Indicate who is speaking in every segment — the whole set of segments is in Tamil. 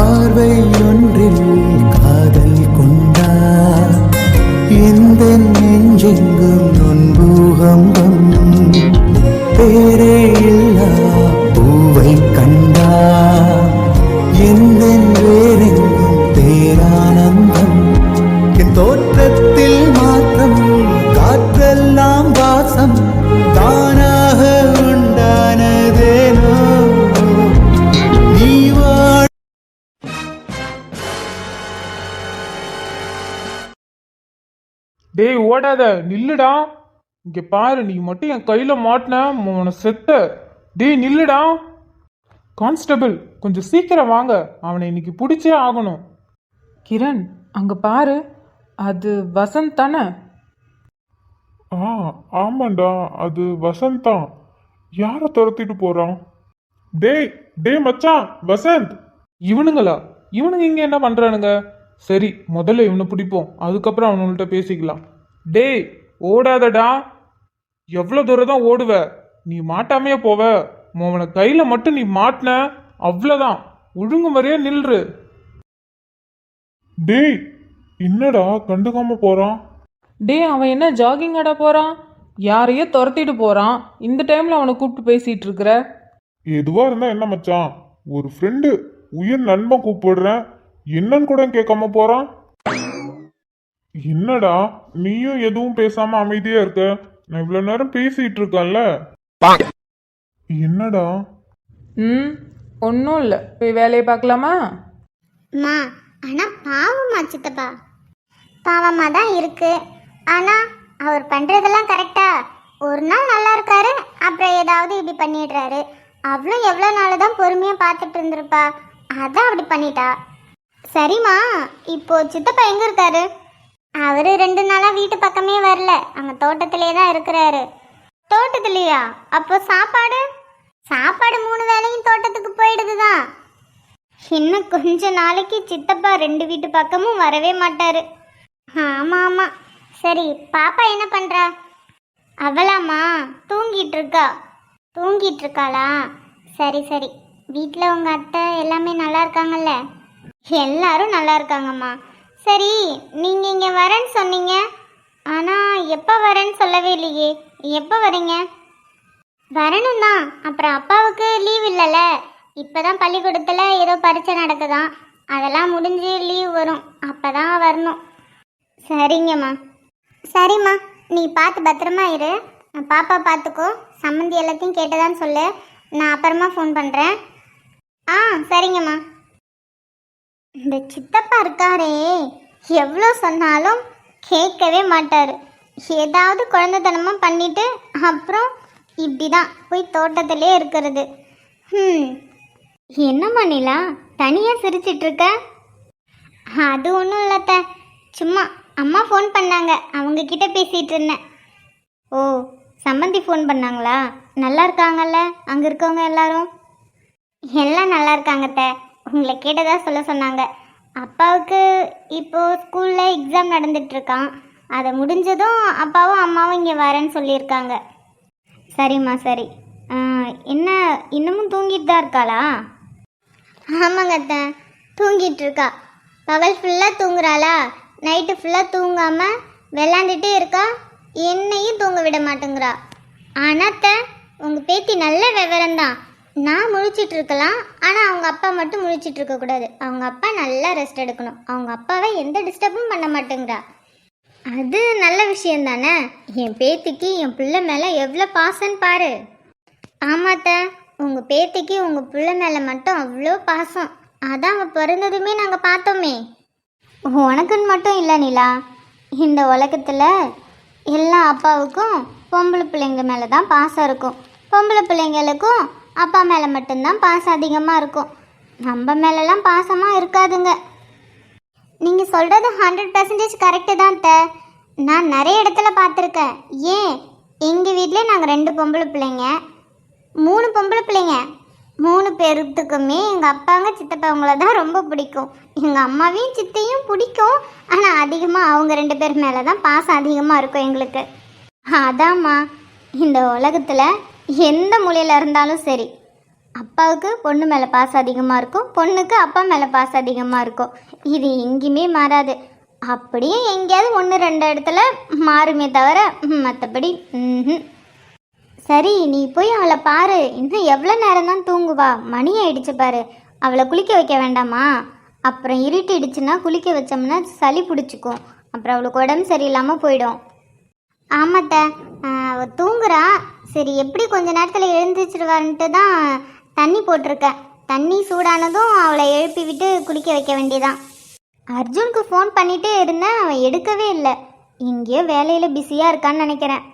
Speaker 1: பார்வை ஒன்றில் காதல் கொண்டா? எந்த நெஞ்செங்கும் நொன்பூகம்பம்
Speaker 2: டேய் ஓடாத நில்லுடா. இங்க பாரு நீ மட்டும் என் கையில மாட்டின உன செத்த. டேய் நில்லுடா. கான்ஸ்டபிள் கொஞ்சம் சீக்கிரம் வாங்க. அவனை இன்னைக்கு பிடிச்சே ஆகணும். கிரண் அங்க பாரு. அது வசந்த் தானே?
Speaker 3: ஆ ஆமாண்டா அது வசந்த் தான். யாரை துரத்திட்டு போறான்? டேய் டேய் மச்சான் வசந்த்.
Speaker 2: இவனுங்களா? இவனுங்க இங்க என்ன பண்றானுங்க? சரி முதல்ல இவனை பிடிப்போம். அதுக்கப்புறம் அவனுங்கள்ட்ட பேசிக்கலாம். டேய் ஓடாதடா. எவ்வளோ தூரம் தான் ஓடுவ? நீ மாட்டாமையே போவ? அவனை கையில மட்டும் நீ மாட்டின? அவ்வளோதான் ஒழுங்கு மாதிரியே நில்று.
Speaker 3: டேய் என்னடா கண்டுக்காம போறான்?
Speaker 2: டேய் அவன் என்ன ஜாகிங் ஆட போறான்? யாரையோ துரத்திட்டு போறான். இந்த டைம்ல அவனை கூப்பிட்டு பேசிட்டு இருக்கிற?
Speaker 3: எதுவா இருந்தா என்ன மச்சான்? ஒரு ஃப்ரெண்டு உயிர் நண்பன் கூப்பிடுறேன். என்னன்னு கூட கேட்காம போறான்? என்னடா நீயும் எதுவும் பேசாம அமைதியா இருக்க? நான் இவ்வளவு நேரம் பேசிட்டு இருக்கேன்ல. என்னடா?
Speaker 2: ம் ஒன்றும் இல்லை. போய் வேலையை பார்க்கலாமா?
Speaker 4: அம்மா ஆனால் பாவம்மா சித்தப்பா. பாவமாக தான் இருக்கு. ஆனால் அவர் பண்ணுறதெல்லாம் கரெக்டா. ஒரு நாள் நல்லா இருக்காரு அப்புறம் ஏதாவது இப்படி பண்ணிடுறாரு. அவளும் எவ்வளோ நாள் தான் பொறுமையாக பார்த்துட்டு இருந்திருப்பா. அதான் அப்படி பண்ணிட்டா. சரிம்மா இப்போ சித்தப்பா எங்கே இருக்காரு? அவர் ரெண்டு நாளாக வீட்டு பக்கமே வரல. அங்க தோட்டத்திலே தான் இருக்கிறாரு. தோட்டத்துலையா? அப்போ சாப்பாடு? சாப்பாடு மூணு வேளையும் தோட்டத்துக்கு போயிடுதுதான். இன்னும் கொஞ்ச நாளைக்கு சித்தப்பா ரெண்டு வீட்டு பக்கமும் வரவே மாட்டாரு. ஆமா ஆமா. சரி பாப்பா என்ன பண்றா? அவளாமா தூங்கிட்டு இருக்கா தூங்கிட்டு இருக்காளா சரி சரி. வீட்டில் உங்கள் அத்தை எல்லாமே நல்லா இருக்காங்கல்ல? எல்லாரும் நல்லா இருக்காங்கம்மா. சரி நீங்க இங்க வரேன்னு சொன்னீங்க. ஆனா எப்போ வரேன்னு சொல்லவே இல்லையே. எப்போ வரீங்க? வரணும் தான் அப்புறம் அப்பாவுக்கு லீவ் இல்லைல்ல. இப்போதான் பள்ளிக்கூடத்தில் ஏதோ பரீட்சை நடக்குதான். அதெல்லாம் முடிஞ்சு லீவ் வரும். அப்போ தான் வரணும். சரிங்கம்மா. சரிம்மா நீ பார்த்து பத்திரமா இரு. நான் பாப்பா பார்த்துக்கோ. சம்மந்தி எல்லாத்தையும் கேட்டதான்னு சொல்லு. நான் அப்புறமா ஃபோன் பண்ணுறேன் ஆ சரிங்கம்மா. இந்த சித்தப்பா இருக்காரே. எவ்வளோ சொன்னாலும் கேட்கவே மாட்டார். ஏதாவது குழந்தைத்தனமாக பண்ணிட்டு அப்புறம் இப்படி தான் போய் தோட்டத்திலே இருக்கிறது. ம் என்னம்மா நிலா தனியாக சிரிச்சிட்ருக்க? அது ஒன்றும் இல்லத்த. சும்மா அம்மா ஃபோன் பண்ணாங்க. அவங்க கிட்ட பேசிகிட்டு இருந்தேன் ஓ சம்மந்தி ஃபோன் பண்ணாங்களா? நல்லா இருக்காங்கல்ல? அங்கே இருக்கவங்க எல்லாரும்? எல்லாம் நல்லா இருக்காங்கத்தை. உங்களை கேட்டதா சொல்ல சொன்னாங்க. அப்பாவுக்கு இப்போ ஸ்கூலில் எக்ஸாம் நடந்துகிட்ருக்கான் அதை முடிஞ்சதும் அப்பாவும் அம்மாவும் இங்கே வரேன்னு சொல்லியிருக்காங்க. சரிம்மா சரி. என்ன இன்னமும் தூங்கிட்டு தான் இருக்காளா? ஆமாங்க அத்தை. தூங்கிட்டு இருக்கா. பகல் ஃபுல்லாக தூங்குறாளா? நைட்டு ஃபுல்லாக தூங்காமல் விளாண்டுட்டே இருக்கா? என்னையும் தூங்க விட மாட்டேங்கிறா. ஆனால் அத்தை உங்கள் பேத்தி நல்ல விவரம்தான். நான் முழிச்சிட்டு இருக்கலாம் ஆனால் அவங்க அப்பா மட்டும் முழிச்சிட்டு இருக்கக்கூடாது அவங்க அப்பா நல்லா ரெஸ்ட் எடுக்கணும். அவங்க அப்பாவை எந்த டிஸ்டர்பும் பண்ண மாட்டேங்கிறா. அது நல்ல விஷயம் தானே? என் பேத்திக்கு என் பிள்ளை மேலே எவ்வளோ பாசம் பாரு. ஆமாத்த உங்கள் பேத்திக்கு உங்கள் பிள்ளை மேலே மட்டும் அவ்வளோ பாசம். அதான் அவள் பிறந்ததுமே நாங்கள் பார்த்தோமே. உனக்குன்னு மட்டும் இல்லை நிலா. இந்த உலகத்தில் எல்லா அப்பாவுக்கும் பொம்பளை பிள்ளைங்க மேலே தான் பாசம் இருக்கும். பொம்பளை பிள்ளைங்களுக்கும் அப்பா மேலே மட்டும்தான் பாசம் அதிகமாக இருக்கும். நம்ம மேலெல்லாம் பாசமாக இருக்காதுங்க. நீங்கள் சொல்கிறது ஹண்ட்ரட் பர்சன்டேஜ் கரெக்டு தான் த நான் நிறைய இடத்துல பார்த்துருக்கேன். ஏன்? எங்கள் வீட்டிலே நாங்கள் ரெண்டு பொம்பளை பிள்ளைங்க. மூணு பொம்பளை பிள்ளைங்க. மூணு பேருத்துக்குமே எங்கள் அப்பாங்க சித்தப்பாவங்கள தான் ரொம்ப பிடிக்கும். எங்கள் அம்மாவையும் சித்தையும் பிடிக்கும். ஆனால் அதிகமாக அவங்க ரெண்டு பேர் மேலே தான் பாசம் அதிகமாக இருக்கும் எங்களுக்கு. அதாம்மா இந்த உலகத்தில் எந்த மூலையில் இருந்தாலும் சரி. அப்பாவுக்கு பொண்ணு மேலே பாசம் அதிகமாக இருக்கும். பொண்ணுக்கு அப்பா மேலே பாசம் அதிகமாக இருக்கும். இது எங்கேயுமே மாறாது. அப்படியே எங்கேயாவது ஒன்று ரெண்டு இடத்துல மாறுமே தவிர மற்றபடி சரி நீ போய் அவளை பாரு. இன்னும் எவ்வளோ நேரம் தான் தூங்குவா? மணி ஆயிடுச்சு பாரு. அவளை குளிக்க வைக்க வேண்டாமா? அப்புறம் இருட்டிடுச்சுன்னா குளிக்க வச்சோம்னா சளி பிடிச்சிக்கும். அப்புறம் அவளுக்கு உடம்பு சரியில்லாமல் போயிடும். ஆமாத்த அவள் தூங்குறா. சரி எப்படி கொஞ்ச நேரத்தில் எழுந்திரிச்சிருவான்ட்டு தான் தண்ணி போட்டிருக்கேன். தண்ணி சூடானதும் அவளை எழுப்பி விட்டு குளிக்க வைக்க வேண்டியதான் அர்ஜுனுக்கு ஃபோன் பண்ணிகிட்டே இருந்தேன் அவன் எடுக்கவே இல்லை. எங்கேயோ வேலையில் பிஸியாக இருக்கான்னு நினைக்கிறேன்.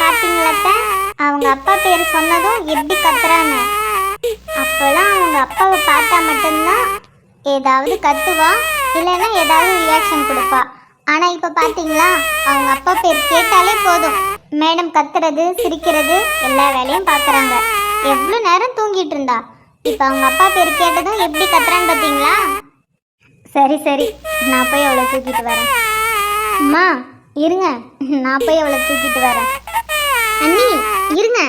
Speaker 4: பார்த்தீங்களா அவங்க அப்பா பேர் சொன்னதும் எப்படி கத்துறாங்க அப்போல்லாம் அவங்க அப்பாவை பார்த்தா மட்டும்தான் ஏதாவது கத்துவா இல்லைன்னா ஏதாவது ரியாக்ஷன் கொடுப்பா. ஆனால் இப்போ பாத்தீங்களா? அவங்க அப்பா பேர் கேட்டாலே போதும். மேடம் கத்துறது சிரிக்கிறது எல்லா வேலையும் பார்க்குறாங்க எவ்வளோ நேரம் தூங்கிட்டு இருந்தா? இப்போ அவங்க அப்பா பேர் கேட்டதும் எப்படி கத்துறான்னு பார்த்தீங்களா சரி சரி. நான் போய் அவளை தூக்கிட்டு வரேன். அம்மா இருங்க. நான் போய் அவளை தூக்கிட்டு வரேன். அண்ணி இருங்க.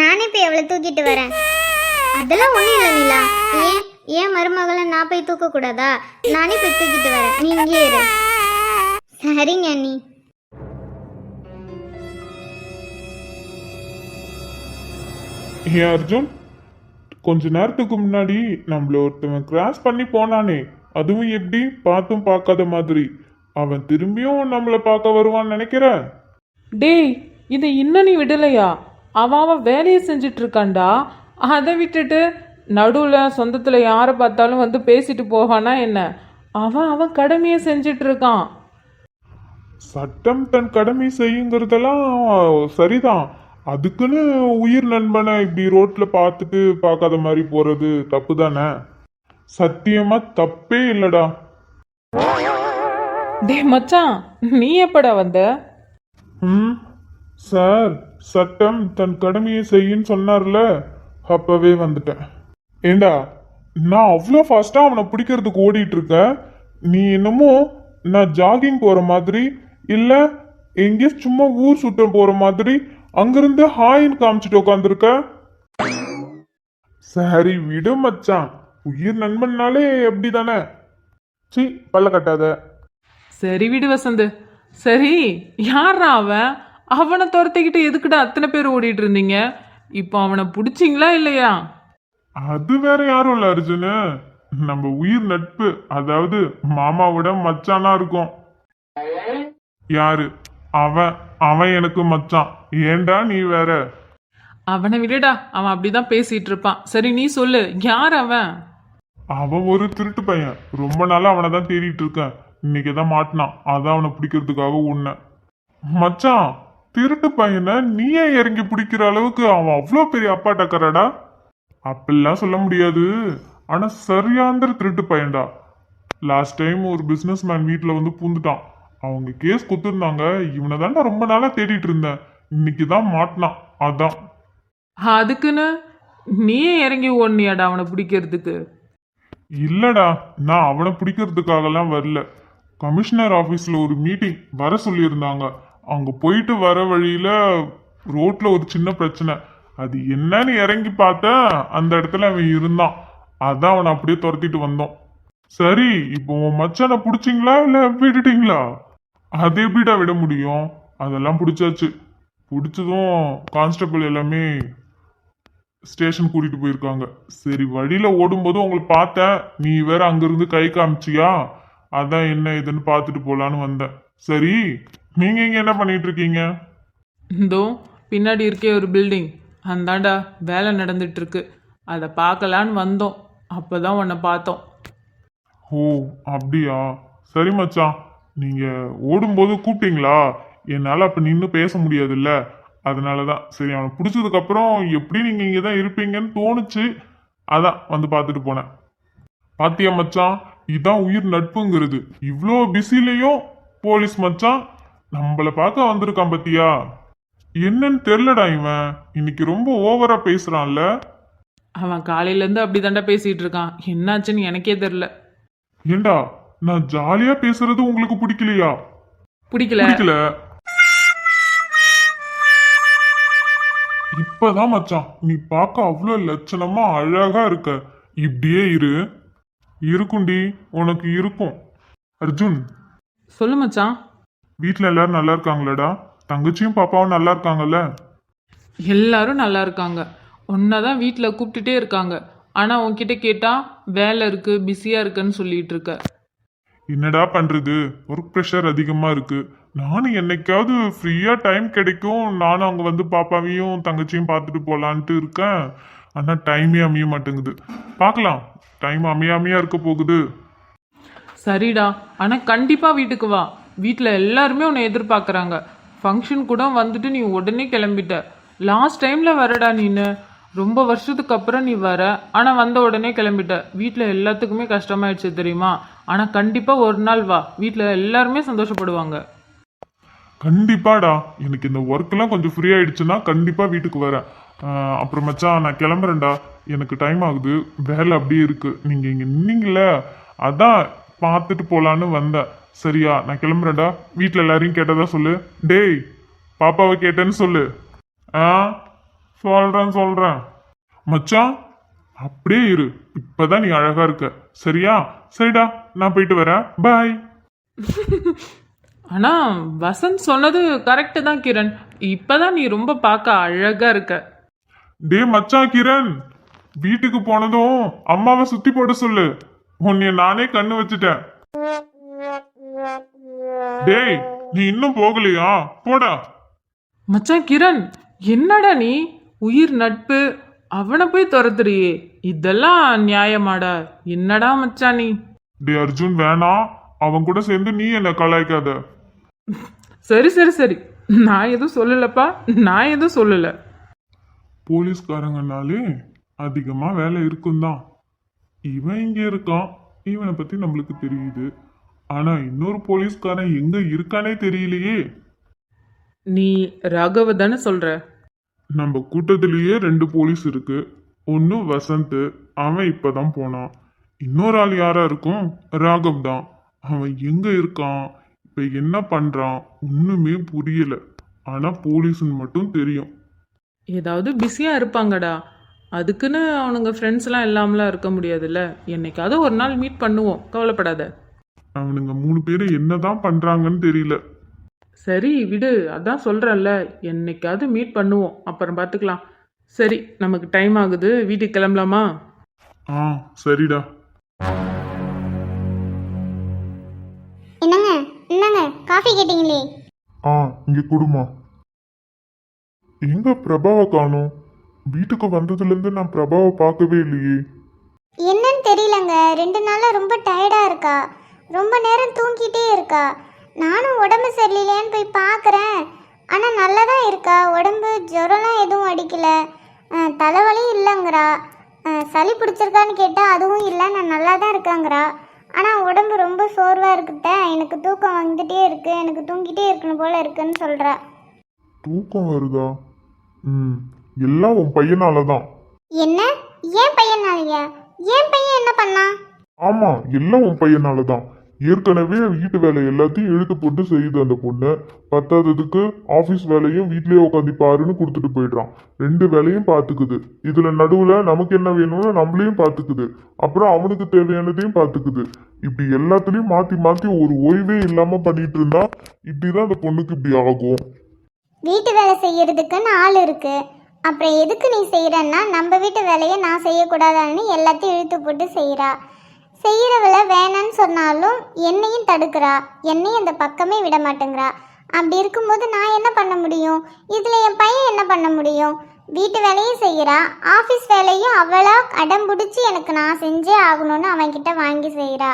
Speaker 4: நானே போய் அவளை தூக்கிட்டு வரேன். அதெல்லாம் ஒன்றும் இல்லை நீலா. ஏன் ஏன் மருமகளை நான் போய் தூக்கக்கூடாதா? நானே போய் தூக்கிட்டு வரேன். நீ இங்கே இரு. சரிங்க அண்ணி.
Speaker 3: ஏன் அர்ஜுன் கொஞ்ச நேரத்துக்கு முன்னாடி நம்மள ஒருத்தவன் கிராஸ் பண்ணி போனானே. அதுவும் எப்படி? பார்த்தும் பார்க்காத மாதிரி. அவன் திரும்பியும் நம்மள பார்க்க வருவான்னு நினைக்கிற?
Speaker 2: டேய் இதை இன்னும் நீ விடலையா? அவன் அவன் வேலையை செஞ்சுட்டு இருக்கான்டா அதை விட்டுட்டு நடுவில் சொந்தத்தில் யாரை பார்த்தாலும் வந்து பேசிட்டு போவானா என்ன? அவன் அவன் கடமையை செஞ்சுட்டு இருக்கான்.
Speaker 3: சட்டம் தன் கடமை செய்யுங்கிறதெல்லாம் சரிதான். அதுக்குன்னு உயிர் நண்பனை இப்படி ரோட்ல பார்த்துட்டு பார்க்காத மாதிரி போறது தப்பு தானே சத்தியமா தப்பே இல்லடா.
Speaker 2: மச்சான் நீ எப்படா வந்த?
Speaker 3: ம் சார் சட்டம் தன் கடமையை செய்யுன்னு சொன்னார்ல அப்பவே வந்துட்டேன். ஏண்டா நான் அவ்வளோ ஃபாஸ்டா அவனை பிடிக்கிறதுக்கு ஓடிட்டு இருக்கேன். நீ என்னமோ நான் ஜாகிங் போற மாதிரி இல்ல எங்கேயோ சும்மா ஊர் சுத்தம் போற மாதிரி அங்கிருந்து ஹாயின்னு காமிச்சிட்டு உட்காந்துருக்க சரி விடு மச்சான். உயிர் நண்பன்னாலே எப்படி தானே சி பல்ல கட்டாத.
Speaker 2: சரி விடு வசந்து. சரி யாரா அவன்? அவனை துரத்திக்கிட்டு எதுக்குடா அத்தனை பேர் ஓடிட்டு இருந்தீங்க இப்போ அவனை பிடிச்சிங்களா இல்லையா?
Speaker 3: அது வேற யாரும் இல்ல அர்ஜுனு. நம்ம உயிர் நட்பு அதாவது மாமாவோட மச்சானா இருக்கும். யாரு? அவன் அவன் எனக்கு மச்சான். ஏன்டா நீ வேற?
Speaker 2: அவனை விடுடா அவன் அப்படிதான் பேசிட்டு இருப்பான். சரி நீ சொல்லு யார் அவன்?
Speaker 3: அவன் ஒரு திருட்டு பையன். ரொம்ப நாளா அவனை தான் தேடிட்டு இருக்கேன். இன்னைக்கு தான் மாட்டினான். அதான் அவனை பிடிக்கிறதுக்காக உன்ன மச்சான் திருட்டு பையனை நீயே இறங்கி பிடிக்கிற அளவுக்கு அவன் அவ்வளோ பெரிய அப்பா டக்கறடா அப்படிலாம் சொல்ல முடியாது. ஆனா சரியாந்திர திருட்டு பையன்டா. லாஸ்ட் டைம் ஒரு பிசினஸ் மேன் வீட்டில் வந்து பூந்துட்டான். அவங்க கேஸ் குத்துருந்தாங்க இவனை தான்டா ரொம்ப நாளா தேடிட்டு இருந்தேன். இன்னைக்கு தான் மாட்டினான் அதான்.
Speaker 2: அதுக்குன்னு நீயே இறங்கி ஓடனியாடா அவனை பிடிக்கிறதுக்கு?
Speaker 3: இல்லடா நான் அவனை பிடிக்கிறதுக்காகலாம் வரல. கமிஷனர் ஆஃபீஸில் ஒரு மீட்டிங் வர சொல்லியிருந்தாங்க. அங்கே போயிட்டு வர வழியில் ரோட்டில் ஒரு சின்ன பிரச்சனை. அது என்னன்னு இறங்கி பார்த்தேன் அந்த இடத்துல அவன் இருந்தான். அதான் அவனை அப்படியே துரத்திட்டு வந்தோம் சரி இப்போ உன் மச்சானை பிடிச்சிங்களா இல்லை விட்டுட்டீங்களா? அது எப்படிடா விட முடியும்? அதெல்லாம் பிடிச்சாச்சு. பிடிச்சதும் கான்ஸ்டபிள் எல்லாமே ஸ்டேஷன் கூட்டிட்டு போயிருக்காங்க. சரி வழியில ஓடும்போது உங்களை பார்த்தேன். நீ வேற அங்கிருந்து கை காமிச்சியா? அதான் என்ன இதுன்னு பார்த்துட்டு போலான்னு வந்தேன். சரி நீங்க இங்க என்ன பண்ணிட்டு இருக்கீங்க?
Speaker 2: இந்தோ பின்னாடி இருக்கே ஒரு பில்டிங் அந்தாண்டா வேலை நடந்துட்டு இருக்கு அதை பார்க்கலான்னு வந்தோம். அப்பதான் உன்னை பார்த்தோம்.
Speaker 3: ஓ அப்படியா? சரி மச்சான். நீங்க ஓடும்போது கூப்பிட்டீங்களா? என்னால அப்ப நின்று பேச முடியாதுல்ல. அதனாலதான். சரி அவனை பிடிச்சதுக்கு அப்புறம் எப்படி நீங்க இங்க தான் இருப்பீங்கன்னு தோணுச்சு. அதான் வந்து பார்த்துட்டு போனேன். பாத்தியா மச்சான்? இதான் உயிர் நட்புங்கிறது. இவ்வளோ பிஸிலையும் போலீஸ் மச்சான் நம்மள பார்க்க வந்திருக்கான் பாத்தியா? என்னன்னு தெரிலடா இவன். இன்னைக்கு ரொம்ப ஓவரா பேசுறான்ல.
Speaker 2: அவன் காலையிலேருந்து அப்படி தாண்டா பேசிட்டு இருக்கான். என்னாச்சுன்னு எனக்கே தெரில
Speaker 3: ஏண்டா? நான் ஜாலியா பேசுறது உங்களுக்கு பிடிக்கலையா?
Speaker 2: பிடிக்கல.
Speaker 3: பிடிக்கல.
Speaker 5: இப்பதான் மச்சான் நீ பார்க்க அவ்வளோ லட்சணமா அழகா இருக்க. இப்படியே இரு. இருக்குண்டி உனக்கு இருக்கும். அர்ஜுன்.
Speaker 3: சொல்லு மச்சான்.
Speaker 5: வீட்ல எல்லாரும் நல்லா இருக்காங்களாடா? தங்கச்சியும் பாப்பாவும் நல்லா இருக்காங்கல்ல?
Speaker 2: எல்லாரும் நல்லா இருக்காங்க. உன்னை தான் வீட்டில் கூப்பிட்டுட்டே இருக்காங்க. ஆனால் உன்கிட்ட கேட்டால் வேலை இருக்குது பிஸியாக இருக்குன்னு சொல்லிட்டு இருக்க.
Speaker 5: என்னடா பண்றது? ஒர்க் ப்ரெஷர் அதிகமா இருக்கு. நானும் என்னைக்காவது ஃப்ரீயா டைம் கிடைக்கும். நானும் அங்க வந்து பாப்பாவையும் தங்கச்சியும் பார்த்துட்டு போலான்ட்டு இருக்கேன். ஆனா டைமே அமைய மாட்டேங்குது. பார்க்கலாம். டைம் அமையாமையா இருக்க போகுது.
Speaker 2: சரிடா. ஆனால் கண்டிப்பாக வீட்டுக்கு வா. வீட்டில் எல்லாருமே உன்னை எதிர்பார்க்குறாங்க. ஃபங்க்ஷன் கூட வந்துட்டு நீ உடனே கிளம்பிட்ட. லாஸ்ட் டைமில் வரடா நீனு. ரொம்ப வருஷத்துக்கு அப்புறம் நீ வர. ஆனால் வந்த உடனே கிளம்பிட்ட. வீட்டில் எல்லாத்துக்குமே கஷ்டமாயிடுச்சு தெரியுமா? ஆனால் கண்டிப்பாக ஒரு நாள் வா. வீட்டில் எல்லாருமே சந்தோஷப்படுவாங்க.
Speaker 5: கண்டிப்பாடா. எனக்கு இந்த ஒர்க்லாம் கொஞ்சம் ஃப்ரீ ஆயிடுச்சுன்னா கண்டிப்பாக வீட்டுக்கு வரேன் அப்புறம் மச்சான் நான் கிளம்புறேன்டா. எனக்கு டைம் ஆகுது. வேலை அப்படியே இருக்குது நீங்கள் இங்கே நின்னீங்கள அதான் பார்த்துட்டு போகலான்னு வந்தேன். சரியா நான் கிளம்புறேன்டா. வீட்டில் எல்லாரையும் கேட்டதா சொல்லு. டேய் பாப்பாவை கேட்டேன்னு சொல்லு. ஆ? சொல்றேன் சொல்றேன். மச்சான் அப்படியே இரு. இப்பதான் நீ அழகா இருக்க. சரியா? சரிடா நான் போயிட்டு வரேன். பாய்
Speaker 2: ஆனால் வசந்த் சொன்னது கரெக்டு தான் கிரண். இப்போதான் நீ ரொம்ப பார்க்க அழகாக இருக்க.
Speaker 5: டே மச்சான் கிரண். வீட்டுக்கு போனதும் அம்மாவை சுத்தி போட சொல்லு. உன்னைய நானே கண்ணு வச்சுட்டேன். டேய் நீ இன்னும் போகலையா? போடா.
Speaker 2: மச்சான் கிரண் என்னடா நீ? உயிர் நட்பு அவனை போய் துரத்துறியே. இதெல்லாம் நியாயமாடா. என்னடா மச்சான் நீ?
Speaker 5: டே அர்ஜுன் வேணாம் அவன் கூட சேர்ந்து நீ என்ன கலாய்க்காத.
Speaker 2: சரி சரி சரி. நான் எதுவும் சொல்லலப்பா. நான் எதுவும் சொல்லல.
Speaker 5: போலீஸ்காரங்கனாலே அதிகமா வேலை இருக்கும் தான் இவன் இங்க இருக்கான். இவனை பத்தி நம்மளுக்கு தெரியுது. ஆனா இன்னொரு போலீஸ்காரன் எங்க இருக்கானே தெரியலையே.
Speaker 2: நீ ராகவ தானே சொல்ற?
Speaker 5: நம்ம கூட்டத்திலேயே ரெண்டு போலீஸ் இருக்கு. ஒன்று வசந்த் அவன் இப்பதான் போனான். இன்னொரு ஆள் யாரா இருக்கும்? ராகவ் தான். அவன் எங்க இருக்கான்? இப்ப என்ன பண்றான்? ஒண்ணுமே புரியல. ஆனா போலீஸ்னு மட்டும் தெரியும்.
Speaker 2: ஏதாவது பிஸியாக இருப்பாங்கடா. அதுக்குன்னு அவனுங்க ஃப்ரெண்ட்ஸ்லாம் இல்லாமலாம் இருக்க முடியாதுல்ல? என்னைக்காவது ஒரு நாள் மீட் பண்ணுவோம். கவலைப்படாத.
Speaker 5: அவனுங்க மூணு பேரும் என்னதான் பண்றாங்கன்னு தெரியல.
Speaker 2: சரி விடு. அதான் சொல்கிறல்ல என்னைக்காவது மீட் பண்ணுவோம். அப்புறம் பார்த்துக்கலாம் சரி நமக்கு டைம் ஆகுது. வீட்டுக்கு கிளம்பலாமா?
Speaker 5: ஆ சரிடா.
Speaker 4: என்னங்க? என்னங்க? காஃபி கேட்டிங்களே?
Speaker 5: ஆ இங்க குடுமா. எங்க பிரபாவை காணோம்? வீட்டுக்கு வந்ததுல இருந்து நான் பிரபாவை பார்க்கவே இல்லையே.
Speaker 4: என்னன்னு தெரியலங்க. ரெண்டு நாளாக ரொம்ப டயர்டாக இருக்கா? ரொம்ப நேரம் தூங்கிட்டே இருக்கா? நானும் உடம்பு சரியில்லையான்னு போய் பார்க்குறேன். ஆனால் நல்லா தான் இருக்கா? உடம்பு ஜுரம்லாம் எதுவும் அடிக்கல. அஹ், தலைவலியும் இல்லைங்கிறா. சளி பிடிச்சிருக்கான்னு கேட்டால் அதுவும் இல்லை. நான் நல்லா தான் இருக்காங்கிறா. ஆனால் உடம்பு ரொம்ப சோர்வாக இருக்குட்ட எனக்கு தூக்கம் வந்துட்டே இருக்கு. எனக்கு தூங்கிட்டே இருக்கணும் போல இருக்குன்னு சொல்கிறா
Speaker 5: தூக்கம் வருதா? ம் எல்லாம் உன் பையனால தான்
Speaker 4: என்ன? ஏன் பையனாலயா? ஏன் பையன் என்ன பண்ணான்?
Speaker 5: ஆமா எல்லாம் உன் பையனால தான் ஏற்கனவே வீட்டு வேலை எல்லாத்தையும் இழுத்து போட்டு செய்யுது அந்த பொண்ணு. பத்தாததுக்கு ஆஃபீஸ் வேலையும் வீட்லேயே உட்காந்து பாருன்னு கொடுத்துட்டு போயிடுறான். ரெண்டு வேலையும் பார்த்துக்குது இதில் நடுவில் நமக்கு என்ன வேணும்னு நம்மளையும் பார்த்துக்குது அப்புறம் அவனுக்கு தேவையானதையும் பார்த்துக்குது இப்படி எல்லாத்துலேயும் மாற்றி மாற்றி ஒரு ஓய்வே இல்லாமல் பண்ணிட்டு இருந்தா இப்படிதான் அந்த பொண்ணுக்கு இப்படி ஆகும்.
Speaker 4: வீட்டு வேலை செய்யறதுக்குன்னு ஆள் இருக்கு. அப்புறம் எதுக்கு நீ செய்யறன்னா நம்ம வீட்டு வேலையை நான் செய்யக்கூடாதான்னு எல்லாத்தையும் இழுத்து போட்டு செய்கிறா செய்கிறவள வேணான்னு சொன்னாலும் என்னையும் தடுக்கிறா. என்னையும் அந்த பக்கமே விட மாட்டேங்கிறா. அப்படி இருக்கும்போது நான் என்ன பண்ண முடியும்? இதில் என் பையன் என்ன பண்ண முடியும்? வீட்டு வேலையும் செய்கிறா ஆஃபீஸ் வேலையும் அவளா அடம் பிடிச்சி எனக்கு நான் செஞ்சே ஆகணும்னு அவன்கிட்ட வாங்கி செய்கிறா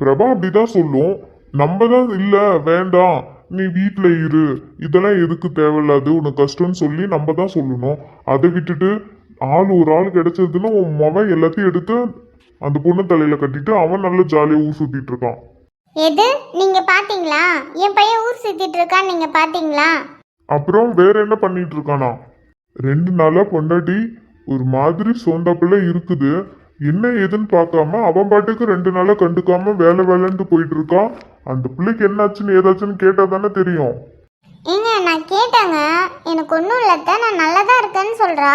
Speaker 5: பிரபா அப்படிதான் சொல்லும். நம்ம தான் இல்லை வேண்டாம். நீ வீட்டில் இரு. இதெல்லாம் எதுக்கு தேவையில்லாது? உனக்கு கஷ்டம்னு சொல்லி நம்ம தான் சொல்லணும். அதை விட்டுட்டு ஆள் ஒரு ஆள் கிடைச்சதுன்னு உன் மகன் எல்லாத்தையும் எடுத்து அந்த பொண்ணு தலையில கட்டிட்டு அவன் நல்ல ஜாலியா ஊர் சுத்திட்டு இருக்கான்.
Speaker 4: எது? நீங்கள் பார்த்தீங்களா என் பையன் ஊர் சுற்றிட்டு இருக்கான்னு நீங்கள் பார்த்தீங்களா
Speaker 5: அப்புறம் வேற என்ன பண்ணிட்டு இருக்கானா? ரெண்டு நாளா பொண்டாட்டி ஒரு மாதிரி சோந்தாப்புல இருக்குது. என்ன ஏதுன்னு பார்க்காம அவன் பாட்டுக்கு ரெண்டு நாளா கண்டுக்காம வேலை வேலைன்ட்டு போயிட்டு இருக்கான். அந்த பிள்ளைக்கு என்னாச்சுன்னு ஏதாச்சுன்னு கேட்டா தானே தெரியும்.
Speaker 4: ஏங்க நான் கேட்டேங்க. எனக்கு ஒன்றும் இல்லத்த நான் நல்லா தான் இருக்கேன்னு சொல்கிறா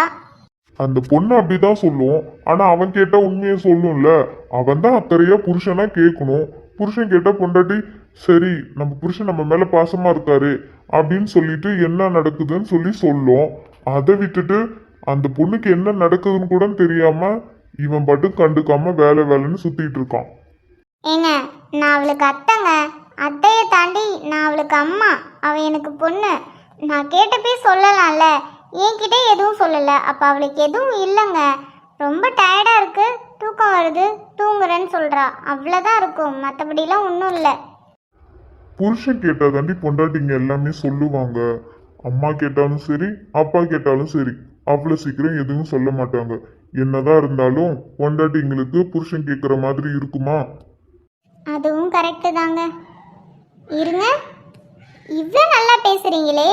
Speaker 5: அந்த பொண்ணு அப்படிதான் சொல்லும். ஆனா அவன் கேட்டா உண்மையை சொல்லும்ல. அவன் தான் அக்கறையா புருஷனா கேட்கணும். புருஷன் கேட்டா பொண்டாட்டி சரி நம்ம புருஷன் நம்ம மேல பாசமா இருக்காரு அப்படின்னு சொல்லிட்டு என்ன நடக்குதுன்னு சொல்லி சொல்லும். அதை விட்டுட்டு அந்த பொண்ணுக்கு என்ன நடக்குதுன்னு கூட தெரியாம இவன் பாட்டு கண்டுக்காம வேலை வேலைன்னு சுத்திட்டு இருக்கான்.
Speaker 4: ஏங்க நான் அவளுக்கு அத்தைங்க. அத்தையை தாண்டி நான் அவளுக்கு அம்மா. அவ எனக்கு பொண்ணு. நான் கேட்டப்பே சொல்லலாம்ல. என்கிட்ட எதுவும் சொல்லலை. அப்போ அவளுக்கு எதுவும் இல்லைங்க. ரொம்ப டயர்டாக இருக்கு. தூக்கம் வருது. தூங்குறேன்னு சொல்கிறா அவ்வளோதான் இருக்கும். மற்றபடிலாம் ஒன்றும் இல்லை.
Speaker 5: புருஷன் கேட்டா தாண்டி பொண்டாட்டிங்க எல்லாமே சொல்லுவாங்க. அம்மா கேட்டாலும் சரி அப்பா கேட்டாலும் சரி அவ்வளோ சீக்கிரம் எதுவும் சொல்ல மாட்டாங்க. என்னதான் இருந்தாலும் பொண்டாட்டிங்களுக்கு புருஷன் கேட்குற மாதிரி இருக்குமா?
Speaker 4: அதுவும் கரெக்டு தாங்க. இருங்க. இவ்வளோ நல்லா பேசுறீங்களே.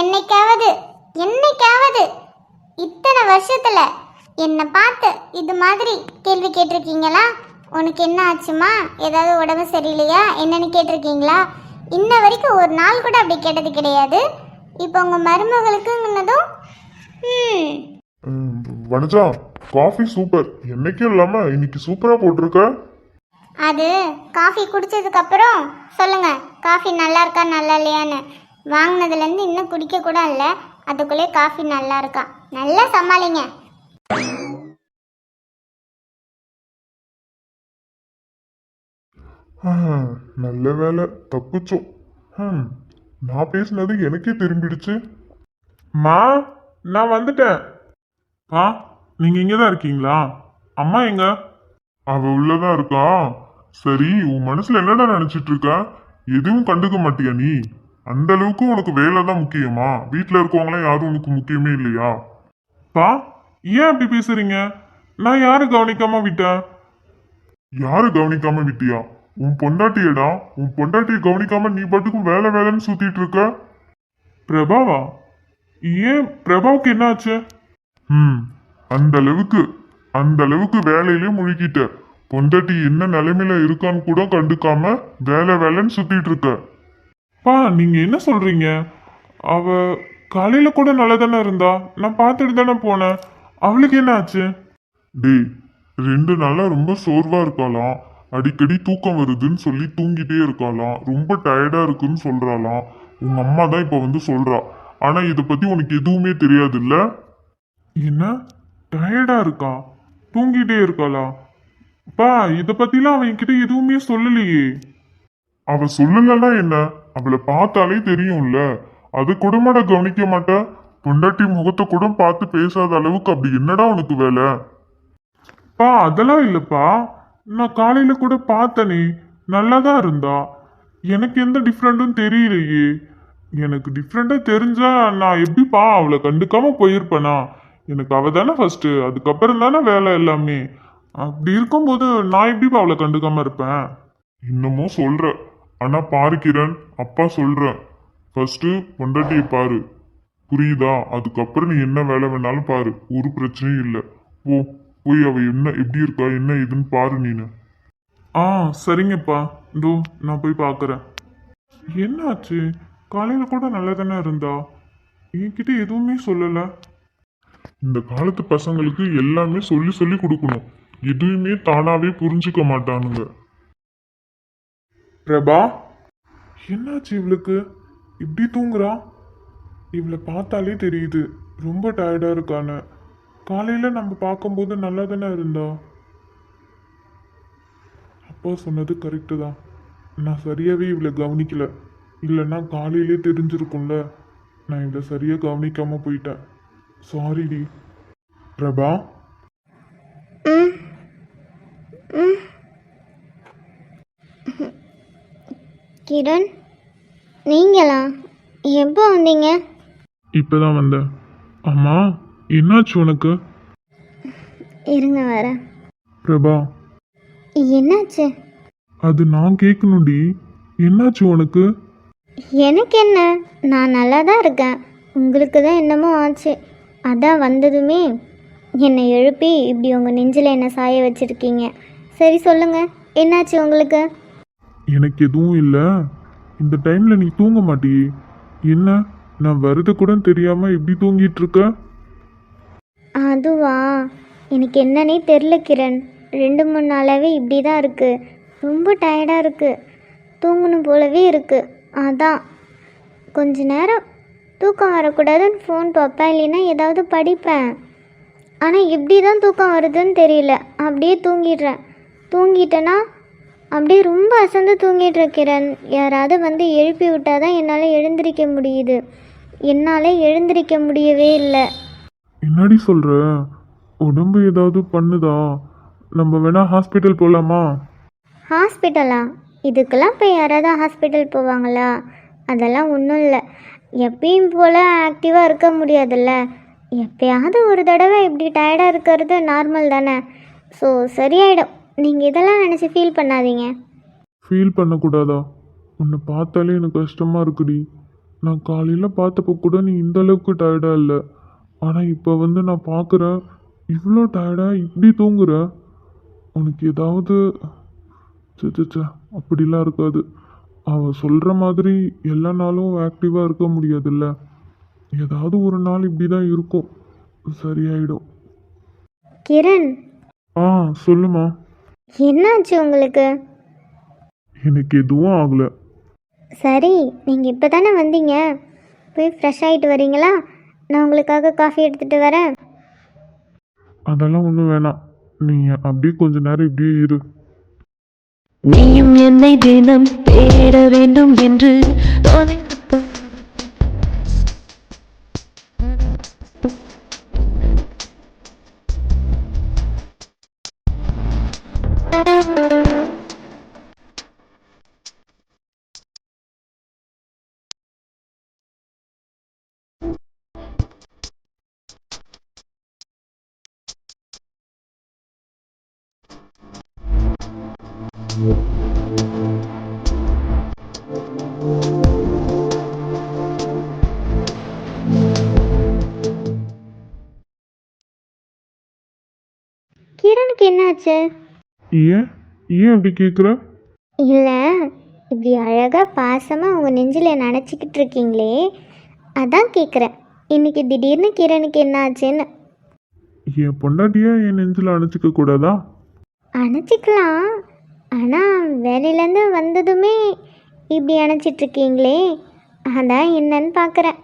Speaker 4: என்னைக்காவது என்னைக்காவது இத்தனை வருஷத்துல என்னை பார்த்து இது மாதிரி கேள்வி கேட்டிருக்கீங்களா? உனக்கு என்ன ஆச்சுமா? ஏதாவது உடம்பு சரியில்லையா? என்னன்னு கேட்டிருக்கீங்களா? இன்ன வரைக்கும் ஒரு நாள் கூட அப்படி கேட்டது கிடையாது. இப்போ உங்கள் மருமகளுக்குன்னதும் ம்
Speaker 5: வனஜா காஃபி சூப்பர் என்னைக்கும் இல்லாம இன்னைக்கு சூப்பரா போட்டிருக்க.
Speaker 4: அது காஃபி குடிச்சதுக்கு அப்புறம் சொல்லுங்க காஃபி நல்லா இருக்கா நல்லா இல்லையான்னு? வாங்கினதுலேருந்து இன்னும் குடிக்க கூட இல்லை. அதுக்குள்ளே காஃபி நல்லா இருக்கா நல்லா சமாளிங்க.
Speaker 5: நல்ல வேலை. தப்பிச்சோம். ஹம், நான் பேசினது எனக்கே திரும்பிடுச்சு.
Speaker 3: மா நான் வந்துட்டேன். பா நீங்க இங்கே தான் இருக்கீங்களா? அம்மா எங்க?
Speaker 5: அவ உள்ளதான் இருக்கா. சரி உன் மனசுல என்னடா நினைச்சிட்டு இருக்க? எதுவும் கண்டுக்க மாட்டியா நீ? அந்த அளவுக்கு உனக்கு வேலை தான் முக்கியமா? வீட்டில் இருக்கவங்களாம் யாரும் உனக்கு முக்கியமே இல்லையா?
Speaker 3: பா ஏன் அப்படி பேசுறீங்க? நான் யாரும் கவனிக்காம விட்டேன்?
Speaker 5: யாரு கவனிக்காம விட்டியா? உன் பொண்டாட்டியடா. உன் பொண்டாட்டியை கவனிக்காம நீ பாட்டுக்கும் வேலை வேலைன்னு சுத்திட்டு இருக்க.
Speaker 3: பிரபாவா? ஏன் பிரபாவுக்கு என்னாச்சு?
Speaker 5: ம் அந்த அளவுக்கு அந்த அளவுக்கு வேலையிலே முழுகிட்ட. பொண்டாட்டி என்ன நிலைமையில இருக்கான்னு கூட கண்டுக்காம வேலை வேலைன்னு சுத்திட்டு இருக்க.
Speaker 3: பா நீங்க என்ன சொல்றீங்க? அவ காலையில கூட நல்லா தானே இருந்தா? நான் பார்த்துட்டு தானே போனேன். அவளுக்கு என்ன ஆச்சு?
Speaker 5: டேய் ரெண்டு நாளா ரொம்ப சோர்வா இருக்காளாம். அடிக்கடி தூக்கம் வருதுன்னு சொல்லி தூங்கிட்டே இருக்காளாம். ரொம்ப டயர்டா இருக்குன்னு சொல்றாளாம். உங்க அம்மா தான் இப்ப வந்து சொல்றா. ஆனா இத பத்தி உனக்கு எதுவுமே தெரியாதுல்ல?
Speaker 3: என்ன? டயர்டா இருக்கா? தூங்கிட்டே இருக்காளா? பா இத பத்திலாம் அவன் என்கிட்ட எதுவுமே சொல்லலையே.
Speaker 5: அவ சொல்லலன்னா என்ன? அவளை பார்த்தாலே தெரியும்ல. அது கூடமாட கவனிக்க மாட்டேன். பொண்டாட்டி முகத்தை கூட பார்த்து பேசாத அளவுக்கு அப்படி என்னடா உனக்கு வேலை?
Speaker 3: பா அதெல்லாம் இல்லைப்பா. நான் காலையில கூட பார்த்தனே நல்லா தான் இருந்தா. எனக்கு எந்த டிஃப்ரெண்ட்டும் தெரியலையே. எனக்கு டிஃப்ரெண்ட்டாக தெரிஞ்சா நான் எப்படிப்பா அவளை கண்டுக்காம போயிருப்பேனா? எனக்கு அவ தானே ஃபஸ்ட்டு அதுக்கப்புறம் தானே வேலை எல்லாமே. அப்படி இருக்கும்போது நான் எப்படிப்பா அவளை கண்டுக்காமல் இருப்பேன்?
Speaker 5: இன்னமும் சொல்கிறேன் ஆனா பாரு கிரண் அப்பா சொல்றேன். ஃபர்ஸ்ட் பொண்டாட்டியை பாரு. புரியுதா? அதுக்கப்புறம் நீ என்ன வேலை வேணாலும் பாரு. ஒரு பிரச்சனையும் இல்லை. ஓ போய் அவ என்ன எப்படி இருக்கா என்ன ஏதுன்னு பாரு நீனு.
Speaker 3: ஆ சரிங்கப்பா. இதோ நான் போய் பார்க்குறேன் என்னாச்சு? காலையில் கூட நல்லா தானே இருந்தா? என்கிட்ட எதுவுமே சொல்லலை.
Speaker 5: இந்த காலத்து பசங்களுக்கு எல்லாமே சொல்லி சொல்லி கொடுக்கணும். எதுவுமே தானாவே புரிஞ்சுக்க மாட்டானுங்க.
Speaker 3: பிரபா என்னாச்சு இவளுக்கு? இப்படி தூங்குறா? இவளை பார்த்தாலே தெரியுது ரொம்ப டயர்டாக இருக்கான்னு. காலையில் நம்ம பார்க்கும்போது நல்லா தானே இருந்தா? அப்பா சொன்னது கரெக்டு தான். நான் சரியாகவே இவளை கவனிக்கல. இல்லைன்னா காலையிலே தெரிஞ்சிருக்கும்ல. நான் இவளை சரியாக கவனிக்காமல் போயிட்டேன். சாரிடி பிரபா?
Speaker 4: கிரண் நீங்களா? எப்போ வந்தீங்க?
Speaker 3: இப்போ தான் வந்தேன். அம்மா என்னாச்சு உனக்கு?
Speaker 4: இருங்க வர
Speaker 3: பிரபா.
Speaker 4: என்னாச்சு?
Speaker 3: அது நான் கேட்கணும்டி. என்னாச்சு உனக்கு?
Speaker 4: எனக்கு என்ன? நான் நல்லா தான் இருக்கேன். உங்களுக்கு தான் என்னமோ ஆச்சு. அதான் வந்ததுமே. என்னை எழுப்பி இப்படி உங்கள் நெஞ்சில் என்ன சாய வச்சுருக்கீங்க. சரி சொல்லுங்கள் என்னாச்சு உங்களுக்கு?
Speaker 3: எனக்கு எதுவும் இல்லை. இந்த டைமில் நீ தூங்க மாட்டியே என்ன
Speaker 5: நான் வருது கூட தெரியாமல் இப்படி தூங்கிட்டு இருக்க?
Speaker 4: அதுவா? எனக்கு என்னன்னே தெரில கிரண். ரெண்டு மூணு நாளாகவே இப்படி தான் இருக்குது ரொம்ப டயர்டாக இருக்குது தூங்கணும் போலவே இருக்குது அதான். கொஞ்ச நேரம் தூக்கம் வரக்கூடாதுன்னு ஃபோன் பார்ப்பேன் இல்லைன்னா ஏதாவது படிப்பேன். ஆனால் எப்படி தான் தூக்கம் வருதுன்னு தெரியல. அப்படியே தூங்கிடுறேன். தூங்கிட்டேன்னா அப்படியே ரொம்ப அசந்து தூங்கிட்டு கிரண் யாராவது வந்து எழுப்பி விட்டால் தான் என்னால் எழுந்திருக்க முடியுது. என்னால் எழுந்திருக்க முடியவே இல்லை.
Speaker 5: என்னடி சொல்ற? உடம்பு ஏதாவது பண்ணுதா? நம்ம வேணா ஹாஸ்பிட்டல் போலாமா?
Speaker 4: ஹாஸ்பிட்டலா இதுக்கெல்லாம் போய் யாராவது ஹாஸ்பிட்டல் போவாங்களா? அதெல்லாம் ஒன்றும் இல்லை. எப்பயும் போல் ஆக்டிவாக இருக்க முடியாதுல்ல. எப்பயாவது ஒரு தடவை இப்படி டயர்டாக இருக்கிறது நார்மல் தானே. ஸோ சரியாயிடும். நீங்கள் இதெல்லாம் நினச்சி ஃபீல் பண்ணாதீங்க.
Speaker 5: ஃபீல் பண்ணக்கூடாதா? உன்னை பார்த்தாலே எனக்கு கஷ்டமா இருக்குடி. நான் காலையில் பார்த்தப்போ கூட நீ இந்த அளவுக்கு டயர்டா இல்லை. ஆனால் இப்போ வந்து நான் பார்க்குறேன் இவ்வளோ டயர்டா இப்படி தூங்குற? உனக்கு ஏதாவது ச்சே, ச்சே ச்சே, அப்படிலாம் இருக்காது. அவ சொல்கிற மாதிரி எல்லா நாளும் ஆக்டிவாக இருக்க முடியாதுல்ல. ஏதாவது ஒரு நாள் இப்படி தான் இருக்கும். சரியாயிடும்.
Speaker 4: கிரண்.
Speaker 5: ஆ சொல்லுமா
Speaker 4: என்னாச்சு உங்களுக்கு?
Speaker 5: எனக்கு எதுவும் ஆகலை.
Speaker 4: சரி நீங்கள் இப்போ தானே வந்தீங்க? போய் ஃப்ரெஷ் ஆகிட்டு வரீங்களா? நான் உங்களுக்காக காஃபி எடுத்துகிட்டு வரேன்.
Speaker 5: அதெல்லாம் ஒன்றும் வேணாம். நீ அப்படியே கொஞ்ச நேரம் இப்படியே இரு.
Speaker 6: நீயும் என்னை தினம் தேட வேண்டும் என்று
Speaker 4: கிரணுக்கு என்னாச்சு?
Speaker 5: ஏன்? ஏன் அப்படி கேட்குற
Speaker 4: இல்லை இப்படி அழகாக பாசமாக உங்கள் நெஞ்சில் நினச்சிக்கிட்டு இருக்கீங்களே அதான் கேட்குறேன் இன்னைக்கு திடீர்னு கிரணுக்கு என்ன ஆச்சுன்னு
Speaker 5: என் பொண்டாட்டியா என் நெஞ்சில் அணைச்சிக்க கூடாதா?
Speaker 4: அணைச்சிக்கலாம். ஆனால் வேலையிலேருந்து வந்ததுமே இப்படி அணைச்சிட்ருக்கீங்களே அதான் என்னன்னு பார்க்குறேன்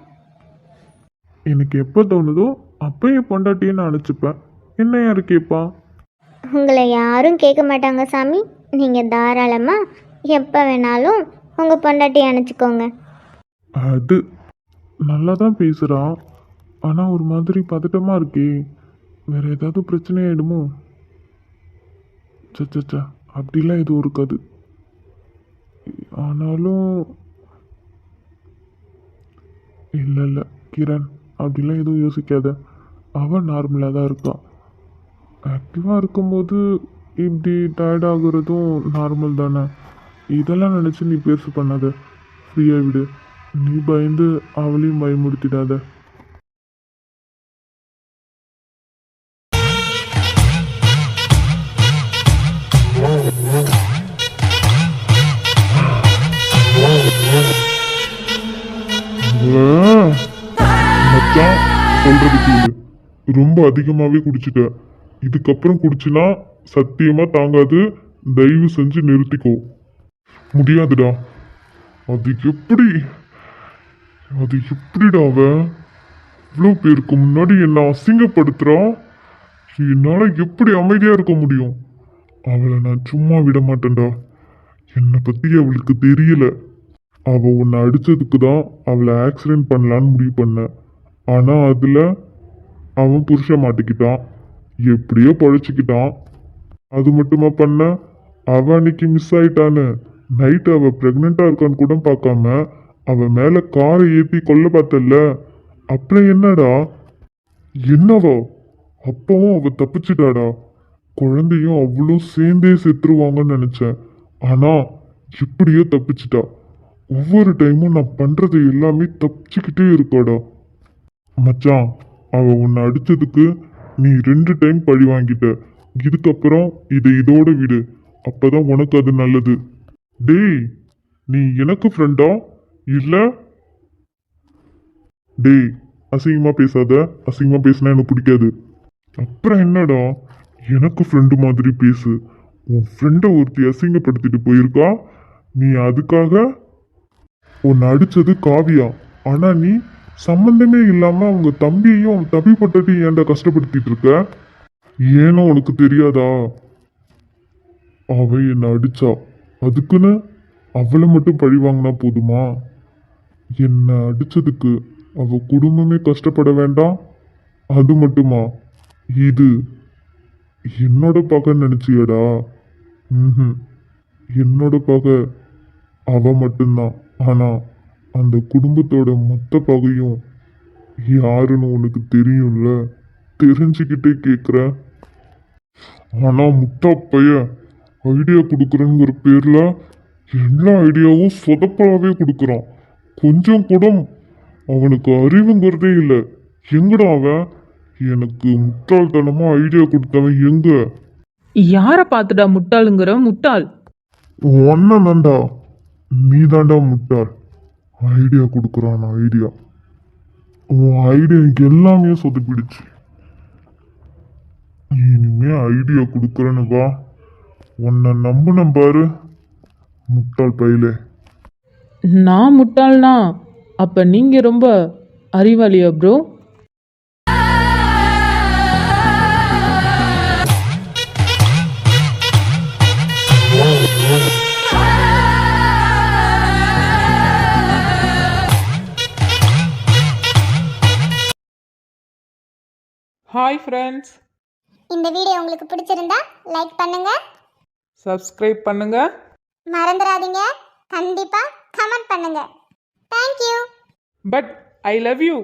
Speaker 5: எனக்கு எப்போ தோணுதோ அப்போ என் பொண்டாட்டியை நான் அணைச்சிப்பேன். என்ன யாரு கேட்பா
Speaker 4: உங்களை யாரும் கேட்க மாட்டாங்க சாமி. நீங்கள் தாராளமாக எப்போ வேணாலும் உங்கள் பொண்டாட்டி அணைச்சிக்கோங்க.
Speaker 5: அது நல்லா தான் பேசுகிறான் ஆனால் ஒரு மாதிரி பதட்டமாக இருக்கே. வேற ஏதாவது பிரச்சனை ஆயிடுமோ? சச்சா அப்படிலாம் எதுவும் இருக்காது. ஆனாலும் இல்லை இல்லை கிரண் அப்படிலாம் எதுவும் யோசிக்காத. அவன் நார்மலாக தான் இருக்கான். ஆக்டிவாக இருக்கும்போது இப்படி டயர்ட் ஆகுறதும் நார்மல் தானே. இதெல்லாம் நினச்சி நீ பேசு பண்ணாத. ஃப்ரீயாக விடு. நீ பயந்து அவளையும் பயமுறுத்திடாத. மச்சான் சொல்றது கேளு. ரொம்ப அதிகமாகவே குடிச்சிட்ட. இதுக்கப்புறம் குடிச்சினா சத்தியமாக தாங்காது. தயவு செஞ்சு நிறுத்திக்கோ. முடியாதுடா. அது எப்படி? அது எப்படிடா அவன்? இவ்வளோ பேருக்கு முன்னாடி என்னை அசிங்கப்படுத்துகிறான் என்னால் எப்படி அமைதியாக இருக்க முடியும்? அவளை நான் சும்மா விட மாட்டேன்டா. என்னை பற்றி அவளுக்கு தெரியல. அவள் உன்னை அடித்ததுக்கு தான் அவளை ஆக்சிடென்ட் பண்ணலான்னு முடிவு பண்ணேன் ஆனால் அதில் அவன் புருஷன் மாட்டிக்கிட்டான். எப்படியோ பழச்சிக்கிட்டான். அது மட்டுமா பண்ண? அவன் அன்னைக்கு மிஸ் ஆயிட்டான்னு. நைட்டு அவள் ப்ரெக்னெண்ட்டாக இருக்கான்னு கூட பார்க்காம அவன் மேலே காரை ஏற்றி கொல்ல பார்த்தல்ல. அப்புறம் என்னடா? என்னவா? அப்பவும் அவள் தப்பிச்சிட்டாடா. குழந்தையும் அவ்வளோ சேர்ந்தே செத்துருவாங்கன்னு நினச்சேன். ஆனால் எப்படியோ தப்பிச்சிட்டா. ஒவ்வொரு டைமும் நான் பண்ணுறது எல்லாமே தப்பிச்சுக்கிட்டே இருக்காடா. மச்சான் அவள் உன்னை அடித்ததுக்கு நீ ரெண்டு டைம் பழி வாங்கிட்ட. இதுக்கப்புறம் இதை இதோட விடு. அப்பதான் உனக்கு அது நல்லது. டேய் நீ எனக்கு ஃப்ரெண்டா இல்லை? டேய் அசிங்கமாக பேசாத. அசிங்கமாக பேசினா எனக்கு பிடிக்காது. அப்புறம் என்னடா? எனக்கு ஃப்ரெண்டு மாதிரி பேசு. உன் ஃப்ரெண்டை ஒருத்தி அசிங்கப்படுத்திட்டு போயிருக்கா? நீ அதுக்காக உன்னை அடிச்சது காவியா. ஆனா நீ சம்பந்தமே இல்லாம அவங்க தம்பியையும் தம்பி பட்டத்தையும் ஏன்டா கஷ்டப்படுத்திட்டு இருக்க? ஏனோ உனக்கு தெரியாதா? அவ என்னை அடிச்சா. அதுக்குன்னு அவளை மட்டும் பழி வாங்கினா போதுமா? என்னை அடிச்சதுக்கு அவ குடும்பமே கஷ்டப்பட வேண்டாம். அது மட்டுமா? இது என்னோட பகை நினச்சியடா. ம் என்னோட பகை அவ மட்டும்தான். ஆனா அந்த குடும்பத்தோட மொத்த பகையும் யாருன்னு உனக்கு தெரியும்ல? தெரிஞ்சுக்கிட்டே கேட்குற ஆனா முட்டா பையன் ஐடியா கொடுக்குறேங்கிற பேர்ல எல்லா ஐடியாவும் சொதப்பலாவே கொடுக்குறான். கொஞ்சம் கூட அவனுக்கு அறிவுங்கிறதே இல்லை. எங்கடா அவன்? எனக்கு முட்டாள்தனமா ஐடியா கொடுத்தவன் எங்க?
Speaker 2: யாரை பார்த்துடா முட்டாளுங்கிற? முட்டாள்.
Speaker 5: ஒன்னதாண்டா நீ தாண்டா முட்டாள். ஐடியா கொடுக்குறான் ஐடியா உன் ஐடியா எல்லாமே சொதுப்பிடுச்சு இனிமே ஐடியா கொடுக்குறேன்னு வா. உன்னை நம்புன பாரு முட்டாள் பையிலே.
Speaker 2: நான் முட்டாள்னா அப்போ நீங்கள் ரொம்ப அறிவாளியா ப்ரோ ஹாய் ஃப்ரெண்ட்ஸ்
Speaker 4: இந்த வீடியோ உங்களுக்கு பிடிச்சிருந்தா லைக் பண்ணுங்க.
Speaker 3: சப்ஸ்கிரைப் பண்ணுங்க.
Speaker 4: மறந்துடாதீங்க. கண்டிப்பா கமெண்ட் பண்ணுங்க. Thank you
Speaker 3: but I love you